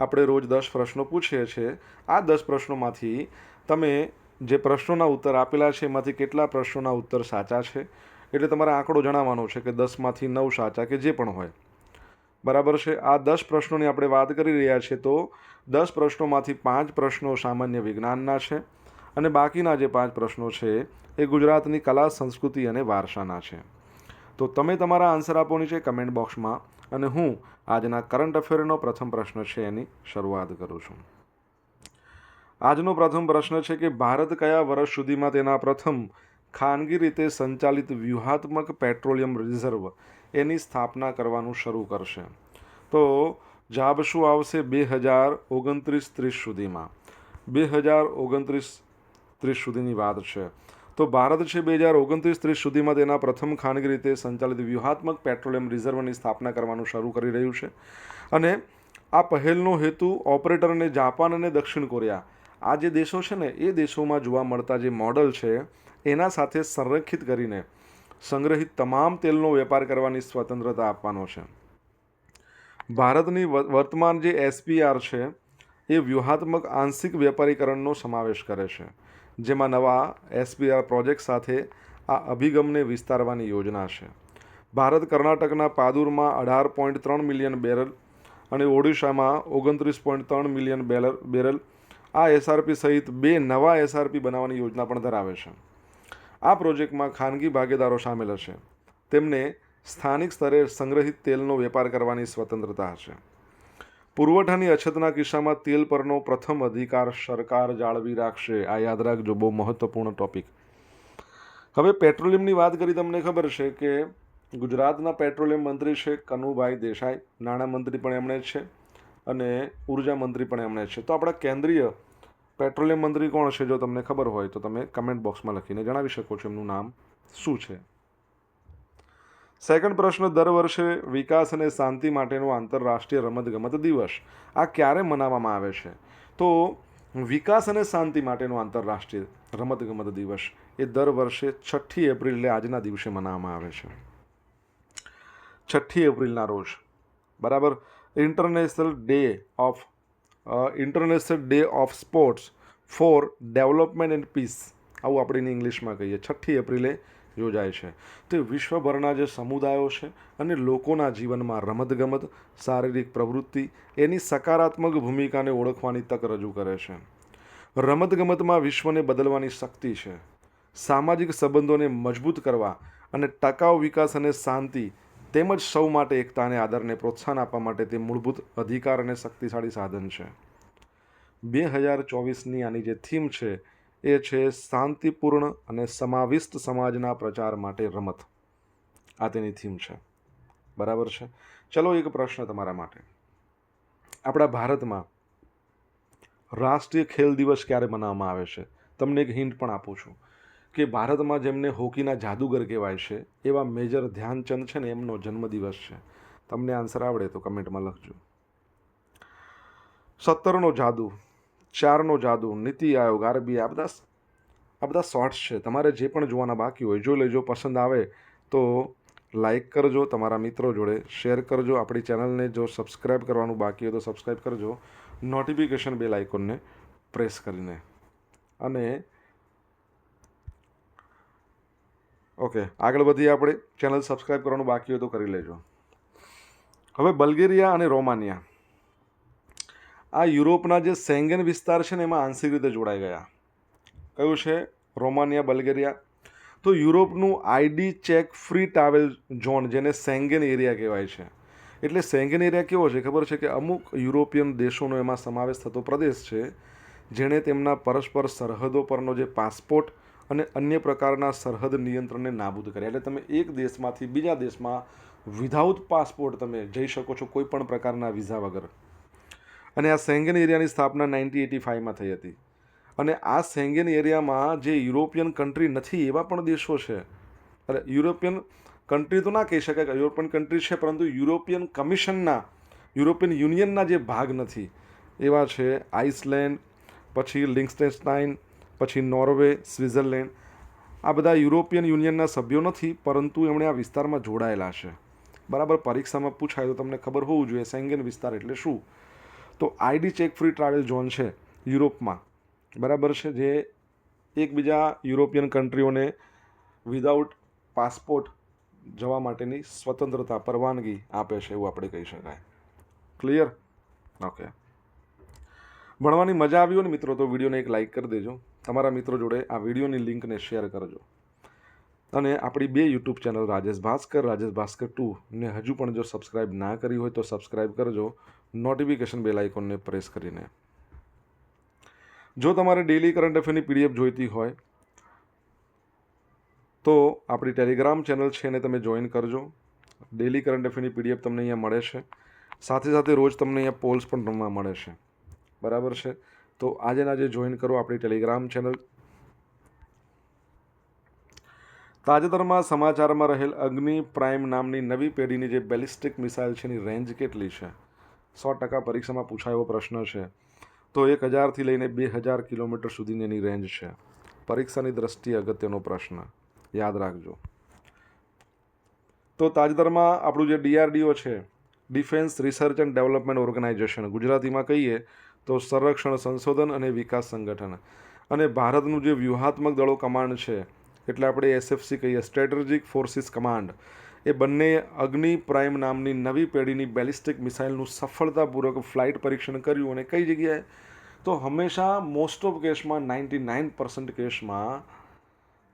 આપણે રોજ દસ પ્રશ્નો પૂછીએ છીએ. આ દસ પ્રશ્નોમાંથી તમે જે પ્રશ્નોના ઉત્તર આપેલા છે, એમાંથી કેટલા પ્રશ્નોના ઉત્તર સાચા છે? એટલે તમારે આંકડો જણાવવાનો છે કે દસમાંથી નવ સાચા કે જે પણ હોય. બરાબર છે? આ દસ પ્રશ્નોની આપણે વાત કરી રહ્યા છીએ તો દસ પ્રશ્નોમાંથી પાંચ પ્રશ્નો સામાન્ય વિજ્ઞાનના છે અને બાકીના જે પાંચ પ્રશ્નો છે એ ગુજરાતની કલા, સંસ્કૃતિ અને વારસાના છે. તો તમે તમારા આન્સર આપો નીચે કમેન્ટ બોક્સમાં. અને હું આજના કરંટ અફેરનો પ્રથમ પ્રશ્ન છે એની શરૂઆત કરું છું. આજનો પ્રથમ પ્રશ્ન છે કે ભારત કયા વર્ષ સુધીમાં તેના પ્રથમ ખાનગી રીતે સંચાલિત વ્યૂહાત્મક પેટ્રોલિયમ રિઝર્વ એની સ્થાપના કરવાનું શરૂ કરશે? તો જાબ શું આવશે બે હજાર ઓગણત્રીસ ત્રીસ સુધીમાં. બે હજાર ઓગણત્રીસ ત્રીસ સુધીની વાત છે. તો ભારત છે બે હજાર ઓગણત્રીસ ત્રીસ સુધીમાં તેના પ્રથમ ખાનગી રીતે સંચાલિત વ્યૂહાત્મક પેટ્રોલિયમ રિઝર્વની સ્થાપના કરવાનું શરૂ કરી રહ્યું છે. અને આ પહેલનો હેતુ ઓપરેટર અને જાપાન અને દક્ષિણ કોરિયા, આ જે દેશો છે ને, એ દેશોમાં જોવા મળતા જે મોડલ છે, એના સાથે સંરક્ષિત કરીને સંગ્રહિત તમામ તેલનો વેપાર કરવાની સ્વતંત્રતા આપવાનો છે. ભારતની વર્તમાન જે એસપીઆર છે, એ વ્યૂહાત્મક આંશિક વેપારીકરણનો સમાવેશ કરે છે. જેમાં નવા એસબીઆર પ્રોજેક્ટ સાથે આ અભિગમને વિસ્તારવાની યોજના છે. ભારત કર્ણાટકના પાદુરમાં અઢાર પોઈન્ટ ત્રણ મિલિયન બેરલ અને ઓડિશામાં ઓગણત્રીસ પોઈન્ટ ત્રણ મિલિયન બેરલ બેરલ આ એસઆરપી સહિત બે નવા એસઆરપી બનાવવાની યોજના પણ ધરાવે છે. આ પ્રોજેક્ટમાં ખાનગી ભાગીદારો સામેલ હશે. તેમને સ્થાનિક સ્તરે સંગ્રહિત તેલનો વેપાર કરવાની સ્વતંત્રતા હશે. પુરવઠાની અછતના કિસ્સામાં તેલ પરનો પ્રથમ અધિકાર સરકાર જાળવી રાખશે. આ યાદ રાખજો, બહુ મહત્વપૂર્ણ ટોપિક હવે પેટ્રોલિયમની વાત કરી, તમને ખબર છે કે ગુજરાતના પેટ્રોલિયમ મંત્રી છે કનુભાઈ દેસાઈ નાણામંત્રી પણ એમણે છે અને ઊર્જા મંત્રી પણ એમણે છે. તો આપણા કેન્દ્રીય પેટ્રોલિયમ મંત્રી કોણ છે, જો તમને ખબર હોય તો તમે કમેન્ટ બોક્સમાં લખીને જણાવી શકો છો એમનું નામ શું છે. સેકન્ડ પ્રશ્ન, દર વર્ષે વિકાસ અને શાંતિ માટેનો આંતરરાષ્ટ્રીય રમતગમત દિવસ આ ક્યારે મનાવવામાં આવે છે? તો વિકાસ અને શાંતિ માટેનો આંતરરાષ્ટ્રીય રમતગમત દિવસ એ દર વર્ષે છઠ્ઠી એપ્રિલે આજના દિવસે મનાવવામાં આવે છે. છઠ્ઠી એપ્રિલના રોજ. બરાબર? International day of international day of sports for development and peace આવું આપણે ઇંગ્લિશમાં કહીએ. છઠ્ઠી એપ્રિલે યોજાય છે. તે વિશ્વભરના જે સમુદાયો છે અને લોકોના જીવનમાં રમતગમત, શારીરિક પ્રવૃત્તિ, એની સકારાત્મક ભૂમિકાને ઓળખવાની તક રજૂ કરે છે. રમતગમતમાં વિશ્વને બદલવાની શક્તિ છે. સામાજિક સંબંધોને મજબૂત કરવા અને ટકાઉ વિકાસ અને શાંતિ તેમજ સૌ માટે એકતાને આદરને પ્રોત્સાહન આપવા માટે તે મૂળભૂત અધિકાર અને શક્તિશાળી સાધન છે. બે હજાર ચોવીસની આની જે થીમ છે એ છે શાંતિપૂર્ણ અને સમાવિષ્ટ સમાજના પ્રચાર માટે રમત. આ તેની થીમ છે. બરાબર છે? ચલો એક પ્રશ્ન તમારા માટે. આપણા ભારતમાં રાષ્ટ્રીય ખેલ દિવસ ક્યારે મનાવવામાં આવે છે? તમને એક હિન્ટ પણ આપું છું કે ભારતમાં જેમને હોકીના જાદુગર કહેવાય છે, એવા મેજર ધ્યાનચંદ છે ને, એમનો જન્મદિવસ છે. તમને આન્સર આવડે તો કમેન્ટમાં લખજો. સત્તરનો જાદુ. ચારનો જાદુ, નીતિ આયોગ આરબીઆઈ આ બધા આ બધા શોર્ટ્સ છે. તમારે જે પણ જોવાના બાકી હોય, જો લેજો, પસંદ આવે તો લાઇક કરજો, તમારા મિત્રો જોડે શેર કરજો. આપણી ચેનલને જો સબસ્ક્રાઈબ કરવાનું બાકી હોય તો સબસ્ક્રાઈબ કરજો. નોટિફિકેશન બેલ આઇકોનને પ્રેસ કરીને. અને ઓકે, આગળ વધીએ આપણે ચેનલ સબસ્ક્રાઈબ કરવાનું બાકી હોય તો કરી લેજો. હવે બલ્ગેરિયા અને રોમાનિયા. આ યુરોપના જે સેંગેન વિસ્તાર છે ને એમાં આંશિક રીતે જોડાઈ ગયા. કયું છે? Romania, Bulgaria. તો યુરોપનું ID check free travel zone જેને સેંગેન એરિયા કહેવાય છે. એટલે સેંગેન એરિયા કેવો છે? ખબર છે કે અમુક યુરોપિયન દેશોનો એમાં સમાવેશ થતો પ્રદેશ છે, જેણે તેમના પરસ્પર સરહદો પરનો જે પાસપોર્ટ અને અન્ય પ્રકારના સરહદ નિયંત્રણને નાબૂદ કર્યા. એટલે તમે એક દેશમાંથી બીજા દેશમાં વિધાઉટ પાસપોર્ટ તમે જઈ શકો છો કોઈ પણ પ્રકારના વિઝા વગર. અને આ સેંગેન એરિયાની સ્થાપના નાઇન્ટી એટી ફાઇવમાં થઈ હતી. અને આ સેંગેન એરિયામાં જે યુરોપિયન કન્ટ્રી નથી, એવા પણ દેશો છે. અરે, યુરોપિયન કન્ટ્રી તો ના કહી શકાય કે યુરોપિયન કન્ટ્રી છે, પરંતુ યુરોપિયન કમિશનના, યુરોપિયન યુનિયનના જે ભાગ નથી, એવા છે આઇસલેન્ડ, પછી લિંક્સટેન્સ્ટાઇન, પછી નોર્વે સ્વિટ્ઝરલેન્ડ આ બધા યુરોપિયન યુનિયનના સભ્યો નથી, પરંતુ એમણે આ વિસ્તારમાં જોડાયેલા છે. બરાબર, પરીક્ષામાં પૂછાય તો તમને ખબર હોવું જોઈએ સેંગેન વિસ્તાર એટલે શું? તો ID check free travel zone છે યુરોપમાં. બરાબર છે? જે એકબીજા યુરોપિયન કન્ટ્રીઓને વિધાઉટ પાસપોર્ટ જવા માટેની સ્વતંત્રતા, પરવાનગી આપે છે એવું આપણે કહી શકાય. ક્લિયર ઓકે ભણવાની મજા આવી હોય ને મિત્રો, તો વિડીયોને એક લાઇક કરી દેજો. તમારા મિત્રો જોડે આ વિડીયોની લિંકને શેર કરજો. અને આપણી બે YouTube channel, Rajesh Bhaskar Rajesh Bhaskar two, ને હજુ પણ જો સબસ્ક્રાઇબ ના કરી હોય તો સબસ્ક્રાઇબ કરજો. નોટિફિકેશન બેલ આઇકોનને પ્રેસ કરીને. જો તમારે ડેલી કરંટ અફેરની પીડીએફ જોઈતી હોય, તો આપણી ટેલિગ્રામ ચેનલ છે એને તમે જોઈન કરજો. ડેલી કરંટ અફેરની પીડીએફ તમને અહીંયા મળે છે. સાથે સાથે રોજ તમને અહીંયા પોલ્સ પણ રમવા મળે છે. બરાબર છે? તો આજે આજે જોઈન કરો આપણી ટેલિગ્રામ ચેનલ. તાજેતરમાં સમાચારમાં રહેલ અગ્નિ પ્રાઇમ નામની નવી પેઢીની જે બેલિસ્ટિક મિસાઇલ છે એની રેન્જ કેટલી છે? સો ટકા પરીક્ષામાં પૂછાયો પ્રશ્ન છે. તો એક હજારથી લઈને બે હજાર કિલોમીટર સુધીની એની રેન્જ છે. પરીક્ષાની દ્રષ્ટિએ અગત્યનો પ્રશ્ન. યાદ રાખજો. તો તાજેતરમાં આપણું જે ડીઆરડીઓ છે, defence research and development organisation, ગુજરાતીમાં કહીએ તો સંરક્ષણ, સંશોધન અને વિકાસ સંગઠન. અને ભારતનું જે વ્યૂહાત્મક દળો કમાન્ડ છે, એટલે આપણે એસએફસી કહીએ, સ્ટ્રેટેજિક ફોર્સિસ કમાન્ડ. એ બંને અગ્નિ પ્રાઇમ નામની નવી પેઢીની બેલિસ્ટિક મિસાઇલનું સફળતાપૂર્વક ફ્લાઇટ પરીક્ષણ કર્યું અને કઈ જગ્યાએ? તો હંમેશા મોસ્ટ ઓફ કેસમાં નાઇન્ટી નાઇન પર્સન્ટ કેસમાં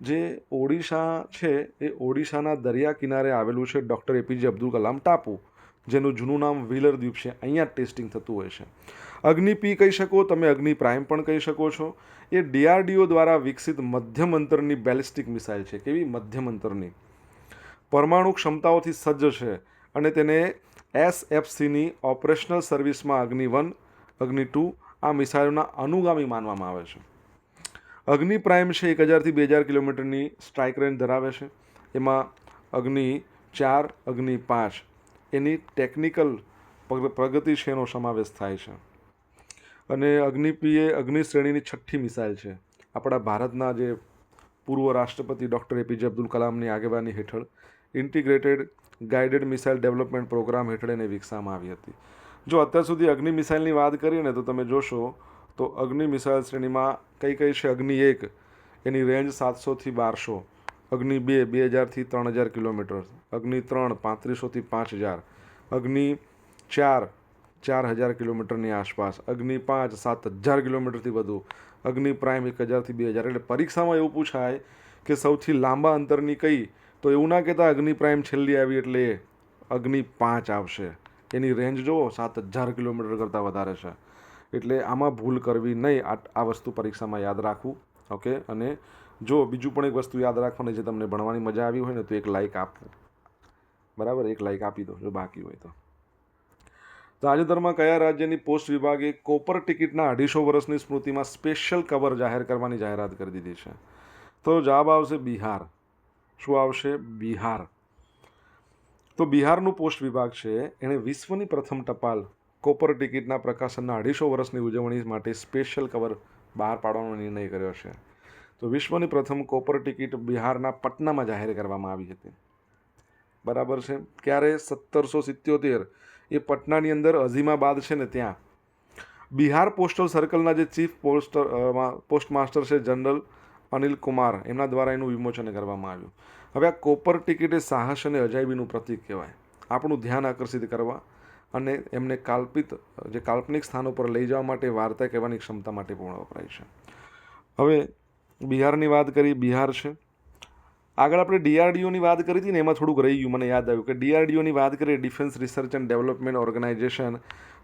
જે ઓડિશા છે, એ ઓડિશાના દરિયા કિનારે આવેલું છે ડૉક્ટર એપીજે અબ્દુલ કલામ ટાપુ, જેનું જૂનું નામ વ્હીલર દ્વીપ છે. અહીંયા ટેસ્ટિંગ થતું હોય છે. અગ્નિ પી કહી શકો, તમે અગ્નિ પ્રાઇમ પણ કહી શકો છો. એ ડીઆરડીઓ દ્વારા વિકસિત મધ્યમ અંતરની બેલિસ્ટિક મિસાઇલ છે. કેવી? મધ્યમ અંતરની. પરમાણુ ક્ષમતાઓથી સજ્જ છે અને તેને એસએફસીની ઓપરેશનલ સર્વિસમાં અગ્નિ વન, અગ્નિ ટુ આ મિસાઇલોના અનુગામી માનવામાં આવે છે. અગ્નિ પ્રાઇમ છે એક હજારથી બે હજાર કિલોમીટરની સ્ટ્રાઇક રેન્જ ધરાવે છે. એમાં અગ્નિ ચાર, અગ્નિ પાંચ એની ટેકનિકલ પ્રગતિ છે એનો સમાવેશ થાય છે. અને અગ્નિપી એ અગ્નિ શ્રેણીની છઠ્ઠી મિસાઇલ છે. આપણા ભારતના જે પૂર્વ રાષ્ટ્રપતિ ડૉક્ટર એપીજે અબ્દુલ કલામની આગેવાની હેઠળ integrated guided missile development programme હેઠળ એને વિકસાવવામાં આવી હતી. જો અત્યાર સુધી અગ્નિ મિસાઇલની વાત કરીએ ને, તો તમે જોશો, તો અગ્નિ મિસાઇલ શ્રેણીમાં કઈ કઈ છે? અગ્નિ એક, એની રેન્જ સાતસોથી બારસો, અગ્નિ બે બે હજારથી ત્રણ હજાર કિલોમીટર, અગ્નિ ત્રણ પાંત્રીસોથી પાંચ હજાર, અગ્નિ ચાર ચાર હજાર કિલોમીટરની આસપાસ, અગ્નિ પાંચ, સાત હજાર કિલોમીટરથી વધુ, અગ્નિ પ્રાઇમ એક હજારથી બે હજાર. એટલે પરીક્ષામાં એવું પૂછાય કે સૌથી લાંબા અંતરની કઈ તો એવું ના કહેતા અગ્નિ પ્રાઇમ છેલ્લી આવી એટલે અગ્નિ પાંચ આવશે. એની રેન્જ જુઓ સાત હજાર કિલોમીટર કરતાં વધારે છે. એટલે આમાં ભૂલ કરવી નહીં. આ આ વસ્તુ પરીક્ષામાં યાદ રાખવું, ઓકે? અને જો બીજું પણ એક વસ્તુ યાદ રાખવાની જે તમને ભણવાની મજા આવી હોય ને, તો એક લાઇક આપવું. બરાબર? એક લાઇક આપી દો, જો બાકી હોય તો. તાજેતરમાં કયા રાજ્યની પોસ્ટ વિભાગે કોપર ટિકિટના અઢીસો વર્ષની સ્મૃતિમાં સ્પેશિયલ કવર જાહેર કરવાની જાહેરાત કરી દીધી છે? તો જવાબ આવશે બિહાર. શું આવશે? બિહાર. તો બિહારનું પોસ્ટ વિભાગ છે, એણે વિશ્વની પ્રથમ ટપાલ કોપર ટિકિટના પ્રકાશનના અઢીસો વર્ષની ઉજવણી માટે સ્પેશિયલ કવર બહાર પાડવાનો નિર્ણય કર્યો છે. તો વિશ્વની પ્રથમ કોપર ટિકિટ બિહારના પટનામાં જાહેર કરવામાં આવી હતી. બરાબર છે? ક્યારે? સત્તરસો સિત્યોતેર. એ પટનાની અંદર અઝીમાબાદ છે ને ત્યાં. બિહાર પોસ્ટલ સર્કલના જે ચીફ પોસ્ટર પોસ્ટ માસ્ટર છે જનરલ અનિલ કુમાર એમના દ્વારા એનું વિમોચન કરવામાં આવ્યું. હવે આ કોપર ટિકિટ સાહસ અને અજાયબીનું પ્રતીક કહેવાય. આપણું ધ્યાન આકર્ષિત કરવા અને એમને કાલ્પિત, જે કાલ્પનિક સ્થાનો પર લઈ જવા માટે વાર્તા કહેવાની ક્ષમતા માટે પૂર્ણ વપરાય છે. હવે બિહારની વાત કરી, બિહાર છે. આગળ આપણે ડીઆરડીઓની વાત કરી હતી ને એમાં થોડુંક રહી ગયું, મને યાદ આવ્યું કે ડીઆરડીઓની વાત કરીએ, defence research and development organisation,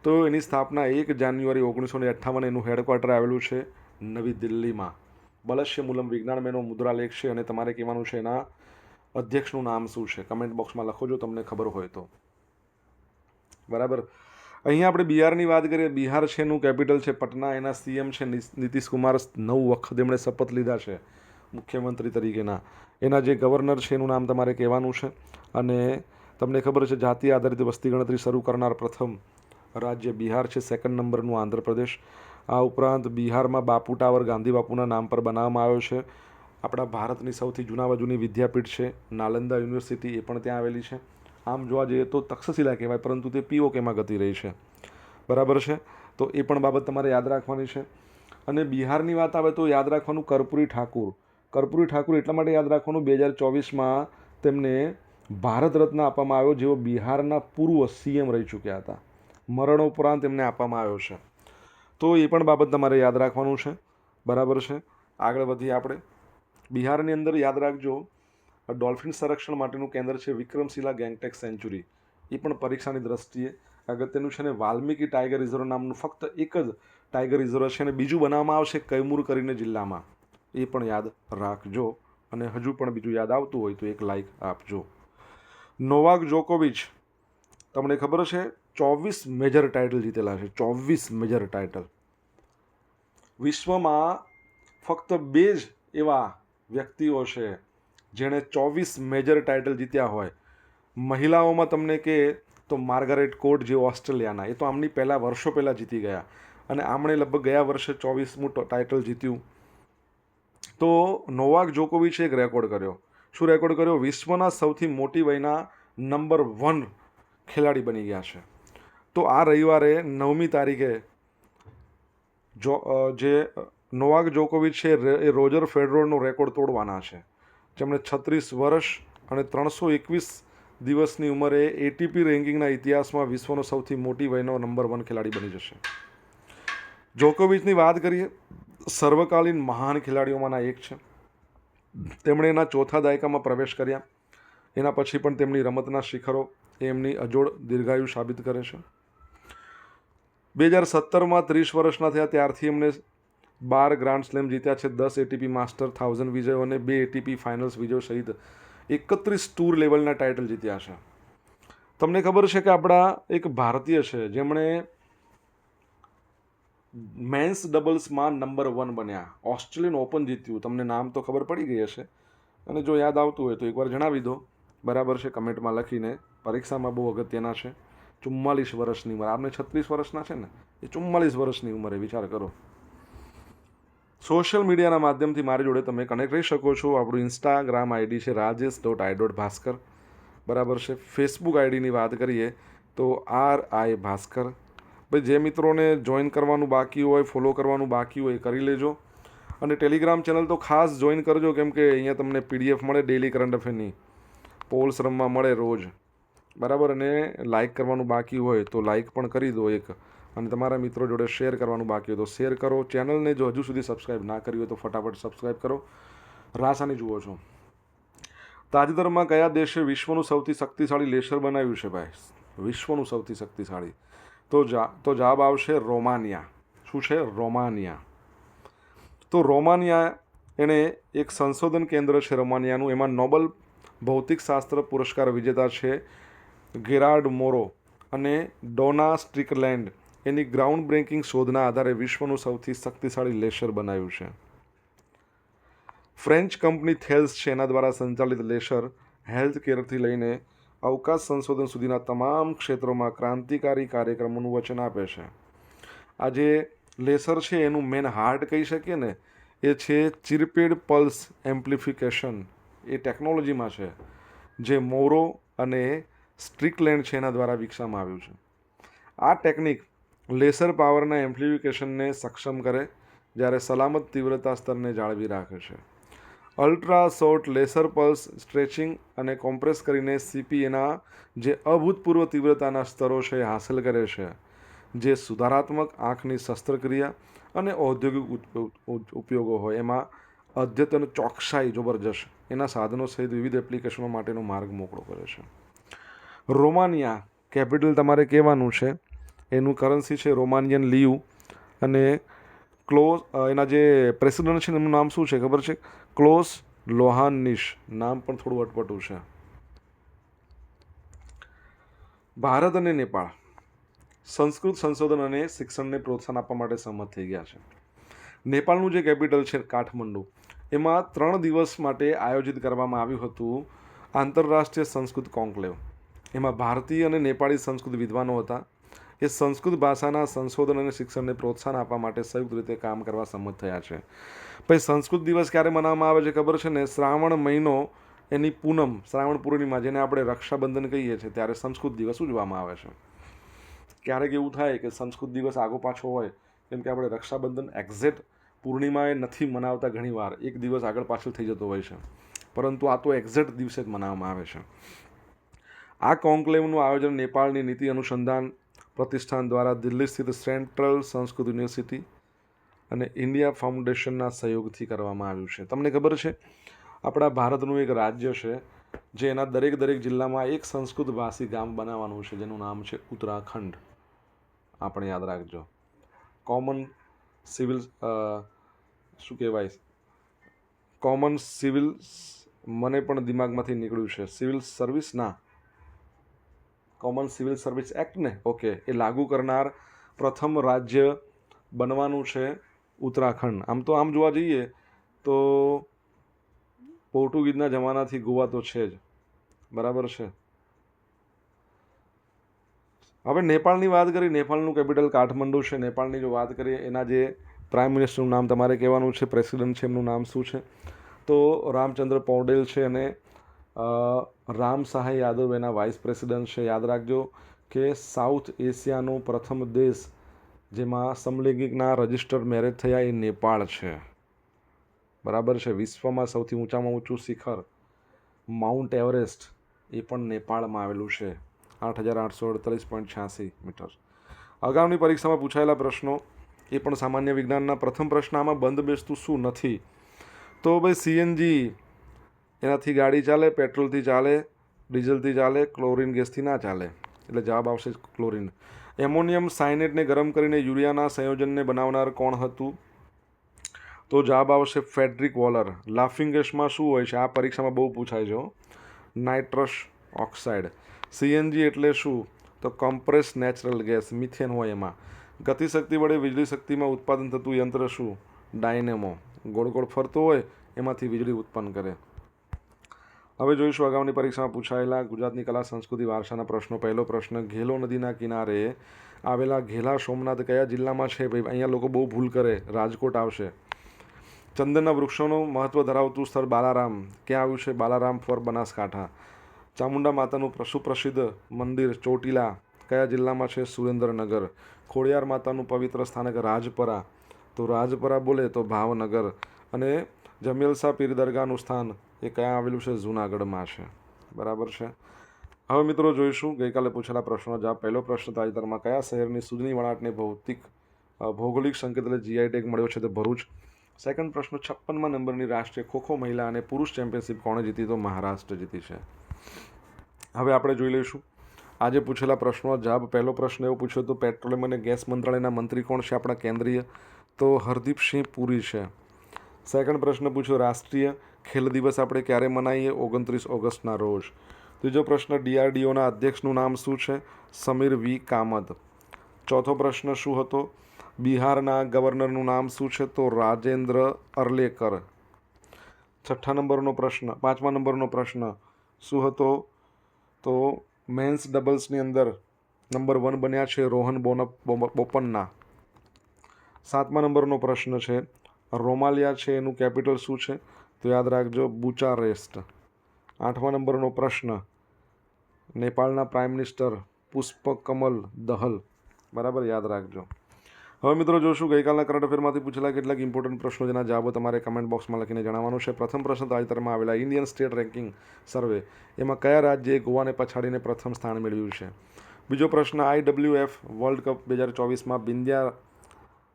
તો એની સ્થાપના એક જાન્યુઆરી ઓગણીસો ને અઠ્ઠાવન એનું હેડક્વાર્ટર આવેલું છે નવી દિલ્હીમાં. બલશ્ય મૂલમ વિજ્ઞાન મેનો મુદ્રાલેખ છે અને તમારે કહેવાનું છે એના અધ્યક્ષનું નામ શું છે? કમેન્ટ બોક્સમાં લખો જો તમને ખબર હોય તો. બરાબર? અહીંયા આપણે બિહારની વાત કરીએ. બિહાર છે એનું કેપિટલ છે પટના. એના સીએમ છે નીતિશ કુમાર નવ વખત એમણે શપથ લીધા છે મુખ્યમંત્રી તરીકેના. એના જે ગવર્નર છે એનું નામ તમારે કહેવાનું છે. અને તમને ખબર છે જાતિ આધારિત વસ્તી ગણતરી શરૂ કરનાર પ્રથમ રાજ્ય બિહાર છે. સેકન્ડ નંબરનું આંધ્રપ્રદેશ. આ ઉપરાંત બિહારમાં બાપુ ટાવર ગાંધી બાપુના નામ પર બનાવવામાં આવ્યો છે. આપણા ભારતની સૌથી જૂના જૂની વિદ્યાપીઠ છે. નાલંદા યુનિવર્સિટી એ પણ ત્યાં આવેલી છે. આમ જોવા જઈએ તો તક્ષશિલા કહેવાય, પરંતુ તે પીઓકેમાં ગતિ રહી છે. બરાબર છે? તો એ પણ બાબત તમારે યાદ રાખવાની છે. અને બિહારની વાત આવે તો યાદ રાખવાનું કર્પૂરી ઠાકુર. કર્પૂરી ઠાકુર એટલા માટે યાદ રાખવાનું, બે હજાર ચોવીસમાં તેમને ભારત રત્ન આપવામાં આવ્યો, જેઓ બિહારના પૂર્વ સીએમ રહી ચૂક્યા હતા. મરણ ઉપરાંત એમને આપવામાં આવ્યો છે. તો એ પણ બાબત તમારે યાદ રાખવાનું છે. બરાબર છે? આગળ વધીએ આપણે. બિહારની અંદર યાદ રાખજો ડોલ્ફિન સંરક્ષણ માટેનું કેન્દ્ર છે વિક્રમશિલા ગેંગટેક સેન્ચુરી. એ પણ પરીક્ષાની દ્રષ્ટિએ અગત્યનું છે ને વાલ્મીકી ટાઈગર રિઝર્વ નામનું ફક્ત એક જ ટાઈગર રિઝર્વ છે અને બીજું બનાવવામાં આવશે કૈમૂર કરીને જિલ્લામાં. એ પણ યાદ રાખજો અને હજુ પણ બીજું યાદ આવતું હોય તો એક લાઈક આપજો. નોવાક જોકોવિચ. તમને ખબર છે? ચોવીસ મેજર ટાઇટલ જીતેલા છે, ચોવીસ મેજર ટાઇટલ વિશ્વમાં ફક્ત બે જ એવા વ્યક્તિઓ છે, જેણે ચોવીસ મેજર ટાઇટલ જીત્યા હોય. મહિલાઓમાં તમને કે તો માર્ગારેટ કોર્ટ જે ઓસ્ટ્રેલિયાના, એ તો આમની પહેલાં વર્ષો પહેલાં જીતી ગયા. અને આમણે લગભગ ગયા વર્ષે ચોવીસમું ટાઇટલ જીત્યું. તો નોવાક જોકોવિચે એક રેકોર્ડ કર્યો. શું રેકોર્ડ કર્યો? વિશ્વના સૌથી મોટી વયના નંબર વન ખેલાડી બની ગયા છે. તો આ રવિવારે નવમી તારીખે જો જે નોવાક જોકોવિચ છે એ રોજર ફેડરોરનો રેકોર્ડ તોડવાના છે. જેમણે છત્રીસ વર્ષ અને ત્રણસો એકવીસ દિવસની ઉંમરે એટીપી રેન્કિંગના ઇતિહાસમાં વિશ્વનો સૌથી મોટી વયનો નંબર વન ખેલાડી બની જશે. જોકોવિચની વાત કરીએ, સર્વકાલીન મહાન ખેલાડીઓમાંના એક છે. તેમણે એના ચોથા દાયકામાં પ્રવેશ કર્યા. એના પછી પણ તેમની રમતના શિખરો એમની અજોડ દીર્ઘાયુ સાબિત કરે છે. બે હજાર સત્તરમાં ત્રીસ વર્ષના થયા ત્યારથી એમણે બાર ગ્રાન્ડ સ્લેમ જીત્યા છે, દસ એટીપી માસ્ટર થાઉઝન્ડ વિજયો અને બે એટીપી ફાઇનલ્સ વિજયો સહિત એકત્રીસ ટૂર લેવલના ટાઇટલ જીત્યા છે. તમને ખબર છે કે આપણા એક ભારતીય છે, જેમણે મેન્સ ડબલ્સમાં નંબર વન બન્યા. ઓસ્ટ્રેલિયન ઓપન જીત્યું. તમને નામ તો ખબર પડી ગઈ હશે. અને જો યાદ આવતું હોય તો એકવાર જણાવી દો. બરાબર છે કમેન્ટમાં લખીને. પરીક્ષામાં બહુ અગત્યના છે. ચુમ્માલીસ વર્ષની ઉંમર. આપને છત્રીસ વર્ષના છે ને? એ ચુમ્માલીસ વર્ષની ઉંમરે વિચાર કરો. સોશિયલ મીડિયાના માધ્યમથી મારી જોડે તમે કનેક્ટ રહી શકો છો. આપણું ઇન્સ્ટાગ્રામ આઈડી છે Rajesh dot I dot Bhaskar બરાબર છે. ફેસબુક આઈડીની વાત કરીએ તો આર આઈ ભાસ્કર. ભાઈ, જે મિત્રોને જોઈન કરવાનું બાકી હોય ફોલો કરવાનું બાકી હોય કરી લેજો. અને ટેલિગ્રામ ચેનલ તો ખાસ જોઈન કરજો, કેમ કે અહીંયા તમને પીડીએફ મળે ડેલી કરંટ અફેરની પોલ્સ રમવા મળે રોજ. બરાબર? અને લાઇક કરવાનું બાકી હોય તો લાઇક પણ કરી દો એક. અને તમારા મિત્રો જોડે શેર કરવાનું બાકી હોય તો શેર કરો. ચેનલને જો હજુ સુધી સબસ્ક્રાઈબ ના કરી હોય તો ફટાફટ સબસ્ક્રાઈબ કરો. રાસાની જુઓ છો. તાજેતરમાં કયા દેશે વિશ્વનું સૌથી શક્તિશાળી લેસર બનાવ્યું છે ભાઈ? વિશ્વનું સૌથી શક્તિશાળી. તો જા, તો જવાબ આવશે રોમાનિયા. શું છે? રોમાનિયા. તો રોમાનિયા એણે એક સંશોધન કેન્દ્ર છે રોમાનિયાનું. એમાં નોબલ ભૌતિકશાસ્ત્ર પુરસ્કાર વિજેતા છે ગેરાર્ડ મોરો અને ડોના સ્ટ્રિકલેન્ડ એની ગ્રાઉન્ડ બ્રેકિંગ શોધના આધારે વિશ્વનું સૌથી શક્તિશાળી લેસર બનાવ્યું છે. ફ્રેન્ચ કંપની થેલ્સ છે એના દ્વારા સંચાલિત લેસર હેલ્થ કેરથી લઈને અવકાશ સંશોધન સુધીના તમામ ક્ષેત્રોમાં ક્રાંતિકારી કાર્યક્રમોનું વચન આપે છે. આ જે લેસર છે એનું મેન હાર્ટ કહી શકીએ ને, એ છે ચિરપેડ પલ્સ એમ્પ્લિફિકેશન. એ ટેકનોલોજીમાં છે. જે મોરો અને સ્ટ્રિકલેન્ડ છે એના દ્વારા વિકસાવવામાં આવ્યું છે. આ ટેકનિક લેસર પાવરના એમ્પ્લિફિકેશનને સક્ષમ કરે, જ્યારે સલામત તીવ્રતા સ્તરને જાળવી રાખે છે. Ultra short laser pulse stretching અને કોમ્પ્રેસ કરીને સીપીએના જે અભૂતપૂર્વ તીવ્રતાના સ્તરો છે એ હાંસલ કરે છે, જે સુધારાત્મક આંખની શસ્ત્રક્રિયા અને ઔદ્યોગિક ઉપ- ઉપ- ઉપયોગો હોય. એમાં અદ્યતન ચોકસાઈ જબરજસ્ત, એના સાધનો સહિત વિવિધ એપ્લિકેશનો માટેનો માર્ગ મોકળો કરે છે. રોમાનિયા કેપિટલ તમારે કહેવાનું છે. એનું કરન્સી છે રોમાનિયન લીવ અને ક્લોઝ એના જે પ્રેસિડન્ટ છે એનું નામ શું છે ખબર છે? Klaus Iohannis. નામ પણ થોડું અટપટું છે. ભારત અને નેપાળ સંસ્કૃત સંશોધન અને શિક્ષણને પ્રોત્સાહન આપવા માટે સહમત થઈ ગયા છે. નેપાળનું જે કેપિટલ છે કાઠમંડુ, એમાં ત્રણ દિવસ માટે આયોજિત કરવામાં આવ્યું હતું આંતરરાષ્ટ્રીય સંસ્કૃત કોન્કલેવ. એમાં ભારતીય અને નેપાળી સંસ્કૃત વિદ્વાનો હતા. એ સંસ્કૃત ભાષાના સંશોધન અને શિક્ષણને પ્રોત્સાહન આપવા માટે સંયુક્ત રીતે કામ કરવા સંમત થયા છે. પછી સંસ્કૃત દિવસ ક્યારે મનાવવામાં આવે છે ખબર છે ને? શ્રાવણ મહિનો એની પૂનમ, શ્રાવણ પૂર્ણિમા, જેને આપણે રક્ષાબંધન કહીએ છીએ, ત્યારે સંસ્કૃત દિવસ ઉજવવામાં આવે છે. ક્યારેક એવું થાય કે સંસ્કૃત દિવસ આગો પાછો હોય, કેમ કે આપણે રક્ષાબંધન એક્ઝેક્ટ પૂર્ણિમાએ નથી મનાવતા ઘણીવાર. એક દિવસ આગળ પાછળ થઈ જતો હોય છે. પરંતુ આ તો એક્ઝેક્ટ દિવસે જ મનાવવામાં આવે છે. આ કોન્ક્લેવનું આયોજન નેપાળની નીતિ અનુસંધાન પ્રતિષ્ઠાન દ્વારા દિલ્હી સ્થિત સેન્ટ્રલ સંસ્કૃત યુનિવર્સિટી અને ઇન્ડિયા ફાઉન્ડેશનના સહયોગથી કરવામાં આવ્યું છે. તમને ખબર છે, આપણા ભારતનું એક રાજ્ય છે, જે એના દરેક દરેક જિલ્લામાં એક સંસ્કૃત ભાષી ગામ બનાવવાનું છે, જેનું નામ છે ઉત્તરાખંડ. આપણે યાદ રાખજો. કોમન સિવિલ શું કહેવાય? કોમન સિવિલ મને પણ દિમાગમાંથી નીકળ્યું છે. સિવિલ સર્વિસ ના કોમન સિવિલ સર્વિસ એક્ટને ઓકે, એ લાગુ કરનાર પ્રથમ રાજ્ય બનવાનું છે ઉત્તરાખંડ. આમ તો આમ જોવા જઈએ તો પોર્ટુગીઝના જમાનાથી ગોવા તો છે જ. બરાબર છે? હવે નેપાળની વાત કરી, નેપાળનું કેપિટલ કાઠમંડુ છે. નેપાળની જો વાત કરીએ, એના જે પ્રાઇમ મિનિસ્ટરનું નામ તમારે કહેવાનું છે, પ્રેસિડન્ટ છે એમનું નામ શું છે? તો રામચંદ્ર પૌડેલ છે અને રામ સહાય યાદવ એના વાઇસ પ્રેસિડન્ટ છે. યાદ રાખજો કે સાઉથ એશિયાનો પ્રથમ દેશ જેમાં સમલૈંગિકના રજિસ્ટર્ડ મેરેજ થયા એ નેપાળ છે. બરાબર છે? વિશ્વમાં સૌથી ઊંચામાં ઊંચું શિખર માઉન્ટ એવરેસ્ટ એ પણ નેપાળમાં આવેલું છે. આઠ હજાર આઠસો અડતાલીસ પોઈન્ટ છ્યાસી મીટર. અગાઉની પરીક્ષામાં પૂછાયેલા પ્રશ્નો, એ પણ સામાન્ય વિજ્ઞાનના પ્રથમ પ્રશ્ન, આમાં બંધ બેસતું શું નથી? તો ભાઈ સીએનજી એનાથી ગાડી ચાલે, પેટ્રોલથી ચાલે, ડીઝલથી ચાલે, ક્લોરિન ગેસથી ના ચાલે. એટલે જવાબ આવશે ક્લોરિન. એમોનિયમ સાયનેટને ગરમ કરીને યુરિયાના સંયોજનને બનાવનાર કોણ હતું? તો જવાબ આવશે ફેડરિક વોલર. લાફિંગ ગેસમાં શું હોય છે? આ પરીક્ષામાં બહુ પૂછાય છે નાઇટ્રસ ઓક્સાઇડ. સીએનજી એટલે શું? તો કમ્પ્રેસ નેચરલ ગેસ, મિથેન હોય એમાં. ગતિશક્તિ વડે વીજળી શક્તિમાં ઉત્પાદન થતું યંત્ર શું? ડાયનેમો. ગોળ ગોળ ફરતો હોય, એમાંથી વીજળી ઉત્પન્ન કરે. હવે જોઈશું અગાઉની પરીક્ષામાં પૂછાયેલા ગુજરાતની કલા, સંસ્કૃતિ, વારસાના પ્રશ્નો. પહેલો પ્રશ્ન, ઘેલો નદીના કિનારે આવેલા ઘેલા સોમનાથ કયા જિલ્લામાં છે? ભાઈ, અહીંયા લોકો બહુ ભૂલ કરે. રાજકોટ આવશે. ચંદનના વૃક્ષોનું મહત્વ ધરાવતું સ્થળ બાલારામ. ક્યાં આવ્યું છે? બાલારામ ફોર બનાસકાંઠા. ચામુંડા માતાનું પ્ર- સુપ્રસિદ્ધ મંદિર ચોટીલા કયા જિલ્લામાં છે? સુરેન્દ્રનગર. ખોડિયાર માતાનું પવિત્ર સ્થાનક રાજપરા. તો રાજપરા બોલે તો ભાવનગર. અને જમેલસા પીર દરગાહનું સ્થાન. એ ક્યાં આવેલું છે? જૂનાગઢમાં છે. બરાબર છે? હવે મિત્રો જોઈશું, ગઈકાલે પૂછેલા પ્રશ્નો જવાબ. પહેલો પ્રશ્ન, તાજેતરમાં કયા શહેરની સુજની વણાટને ભૌતિક ભૌગોલિક સંકેત એટલે જીઆઈ ટેગ મળ્યો છે તે ભરૂચ? સેકન્ડ પ્રશ્ન, છપ્પનમાં નંબરની રાષ્ટ્રીય ખોખો મહિલા અને પુરુષ ચેમ્પિયનશિપ કોણે જીતી તો મહારાષ્ટ્ર જીતી છે? હવે આપણે જોઈ લઈશું. આજે પૂછેલા પ્રશ્નો જવાબ. પહેલો પ્રશ્ન એવો પૂછ્યો તો પેટ્રોલિયમ અને ગેસ મંત્રાલયના મંત્રી કોણ છે? આપણા કેન્દ્રીય તો હરદીપસિંહ પુરી છે. સેકન્ડ પ્રશ્ન પૂછ્યો, રાષ્ટ્રીય ખેલ દિવસ આપણે ક્યારે મનાવીએ ઓગણત્રીસ ઓગસ્ટના રોજ. ત્રીજો પ્રશ્ન, ડીઆરડીઓના અધ્યક્ષનું નામ શું છે? સમીર વી. કામત. ચોથો પ્રશ્ન શું હતો? બિહારના ગવર્નરનું નામ શું છે? તો રાજેન્દ્ર અર્લેકર. છઠ્ઠા નંબરનો પ્રશ્ન, પાંચમા નંબરનો પ્રશ્ન શું હતો? તો મેન્સ ડબલ્સની અંદર નંબર વન બન્યા છે રોહન બોનપ બોપન્ના. સાતમા નંબરનો પ્રશ્ન છે, રોમાલિયા છે એનું કેપિટલ શું છે? તો યાદ રાખજો, બુચારેસ્ટ. આઠમા નંબરનો પ્રશ્ન. નેપાળના પ્રાઇમ મિનિસ્ટર પુષ્પકમલ દહલ. બરાબર, યાદ રાખજો. હવે મિત્રો જોશું, ગઈકાલના કરંટ અફેરમાંથી પૂછેલા કેટલાક ઇમ્પોર્ટન્ટ પ્રશ્નો, જેના જવાબો તમારે કમેન્ટ બોક્સમાં લખીને જણાવવાનું છે. પ્રથમ પ્રશ્ન તાજેતરમાં આવેલા ઇન્ડિયન સ્ટેટ રેન્કિંગ સર્વે એમાં કયા રાજ્યે ગોવાને પછાડીને પ્રથમ સ્થાન મેળવ્યું છે? બીજો પ્રશ્ન આઈડબ્લ્યુએફ વર્લ્ડ કપ બે હજાર ચોવીસમાં બિંદિયા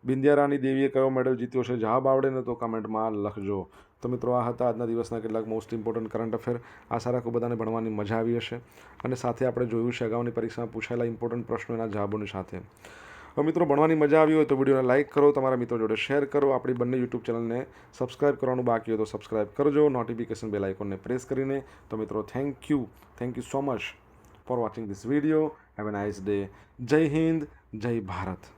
બિંદિયારાની દેવીએ કયો મેડલ જીત્યો છે? જવાબ આવડે ને તો કમેન્ટમાં લખજો. તો મિત્રો, આ હતા આજના દિવસના કેટલાક મોસ્ટ ઇમ્પોર્ટન્ટ કરંટ અફેર આશા રાખું બધાને ભણવાની મજા આવી હશે. અને સાથે આપણે જોયું છે, અગાઉની પરીક્ષામાં પૂછાયેલા ઇમ્પોર્ટન્ટ પ્રશ્નો એના જવાબોની સાથે. હવે મિત્રો, ભણવાની મજા આવી હોય તો વિડીયોને લાઇક કરો, તમારા મિત્રો જોડે શેર કરો, આપણી બંને યુટ્યુબ ચેનલને સબસ્ક્રાઇબ કરવાનું બાકી હોય તો સબસ્ક્રાઇબ કરજો નોટિફિકેશન બેલ આઇકોનને પ્રેસ કરીને. તો મિત્રો thank you thank you so much for watching this video have a nice day Jai Hind, Jai Bharat.